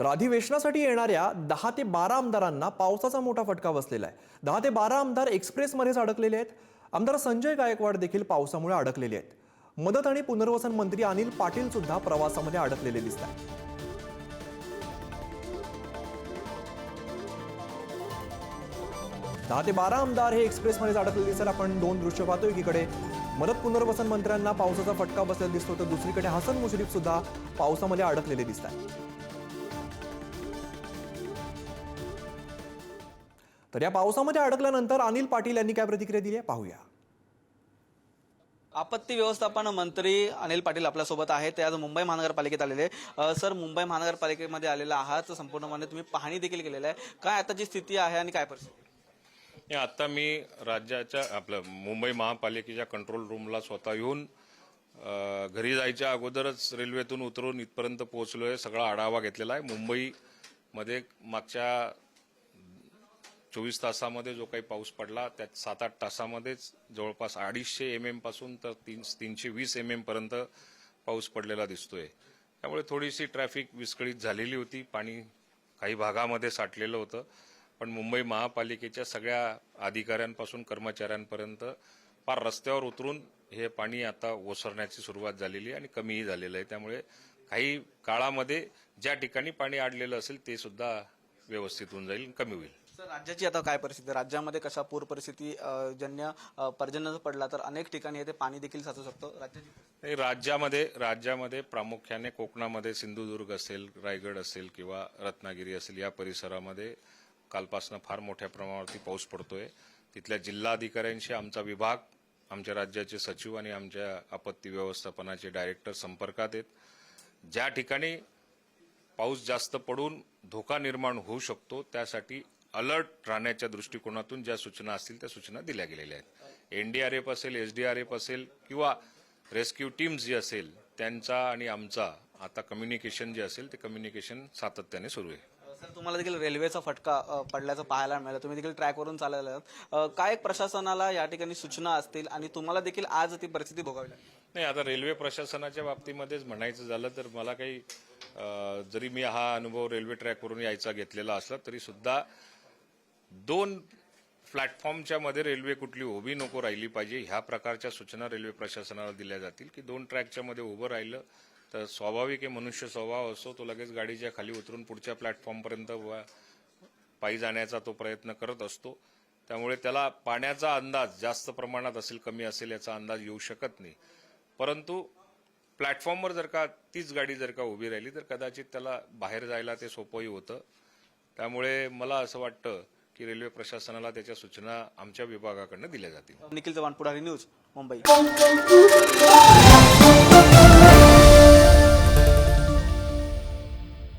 तर अधिवेशनासाठी येणाऱ्या दहा ते बारा आमदारांना पावसाचा मोठा फटका बसलेला आहे. दहा ते बारा आमदार एक्सप्रेसमध्येच अडकलेले आहेत. आमदार संजय गायकवाड देखील पावसामुळे अडकलेले आहेत. मदत आणि पुनर्वसन मंत्री अनिल पाटील सुद्धा प्रवासामध्ये अडकलेले दिसत आहेत. दहा ते बारा आमदार हे एक्सप्रेसमध्येच अडकलेले दिसतात आपण दोन दृश्य पाहतो एकीकडे. मदत पुनर्वसन मंत्र्यांना पावसाचा फटका बसलेला दिसतो. तर दुसरीकडे हसन मुश्रीफ सुद्धा पावसामध्ये अडकलेले दिसत तर या पावसामध्ये अडकल्यानंतर अनिल पाटील यांनी काय प्रतिक्रिया दिली आहे? पाहूया. आपत्ती व्यवस्थापन मंत्री अनिल पाटील आपल्यासोबत आहेत. ते आज मुंबई महानगरपालिकेत आलेले सर मुंबई महानगरपालिकेमध्ये आलेला आहात. संपूर्णपणे तुम्ही पाहणी देखील केलेली आहे. काय आताची स्थिती आहे आणि काय परिस्थिती हे आता मी राज्याच्या आपलं मुंबई महापालिकेच्या कंट्रोल रूमला स्वतः येऊन घरी जायच्या अगोदरच रेल्वेतून उतरून इथपर्यंत पोहोचलोय. सगळा आढावा घेतलेला आहे. मुंबईमध्ये मागच्या चोवीस तासामध्ये जो काही पाऊस पडला त्यात सात आठ तासामध्येच जवळपास अडीचशे एम एमपासून तर तीन तीनशे वीस एम एम पर्यंत पाऊस पडलेला दिसतोय. त्यामुळे थोडीशी ट्रॅफिक विस्कळीत झालेली होती. पाणी काही भागामध्ये साठलेलं होतं. पण मुंबई महापालिकेच्या सगळ्या अधिकाऱ्यांपासून कर्मचाऱ्यांपर्यंत फार रस्त्यावर उतरून हे पाणी आता ओसरण्याची सुरुवात झालेली आहे आणि कमीही झालेलं आहे. त्यामुळे काही काळामध्ये ज्या ठिकाणी पाणी अडलेलं असेल ते सुद्धा व्यवस्थित होऊन जाईल कमी होईल. सर राज्याची आता काय परिस्थिती? राज्यामध्ये कशा पूर परिस्थिती अ, जन्य अ, पर्जन्य जर पडला तर अनेक ठिकाणी येथे पाणी देखील साचू शकतो. राज्याची नाही, राज्यामध्ये राज्यामध्ये प्रामुख्याने कोकणामध्ये सिंधुदुर्ग असेल रायगड असेल किंवा रत्नागिरी असेल या परिसरामध्ये कालपासनं फार मोठ्या प्रमाणावरती पाऊस पडतोय. तिथल्या जिल्हाधिकाऱ्यांशी आमचा विभाग आमच्या राज्याचे सचिव आणि आमच्या आपत्ती व्यवस्थापनाचे डायरेक्टर संपर्कात आहेत. ज्या ठिकाणी पाऊस जास्त पडून धोका निर्माण होऊ शकतो त्यासाठी अलर्ट राहण्याच्या दृष्टिकोनातून ज्या सूचना असतील त्या सूचना दिल्या गेलेल्या आहेत. एनडीआरएफ असेल एसडीआरएफ असेल किंवा रेस्क्यू टीम्स जी असेल त्यांचा आणि आमचा आता कम्युनिकेशन जे असेल ते कम्युनिकेशन सातत्याने सुरू आहे. सर तुम्हाला देखील रेल्वेचा फटका पडल्याचं पाहायला मिळालं. तुम्ही देखील ट्रॅकवरून चाललेला काय प्रशासनाला या ठिकाणी सूचना असतील आणि तुम्हाला देखील आज ती परिस्थिती भोगावी लागेल नाही आता रेल्वे प्रशासनाच्या बाबतीमध्येच म्हणायचं झालं तर मला काही जरी मी हा अनुभव रेल्वे ट्रॅकवरून यायचा घेतलेला असला तरी सुद्धा दोन प्लॅटफॉर्मच्या मध्ये रेल्वे कुठली उभी नको राहिली पाहिजे ह्या प्रकारच्या सूचना रेल्वे प्रशासनाला दिल्या जातील की दोन ट्रॅकच्या मध्ये उभं राहिलं तर स्वाभाविक आहे मनुष्य स्वभाव असतो तो लगेच गाडीच्या खाली उतरून पुढच्या प्लॅटफॉर्मपर्यंत व- पायी जाण्याचा तो प्रयत्न करत असतो. त्यामुळे त्याला पाण्याचा अंदाज जास्त प्रमाणात असेल कमी असेल याचा अंदाज येऊ शकत नाही. परंतु प्लॅटफॉर्मवर जर का तीच गाडी जर का उभी राहिली तर कदाचित त्याला बाहेर जायला ते सोपंही होतं. त्यामुळे मला असं वाटतं की रेल्वे प्रशासनाला त्याच्या सूचना आमच्या विभागाकडनं दिल्या जातील. निखिल चव्हाण पुढारी न्यूज मुंबई.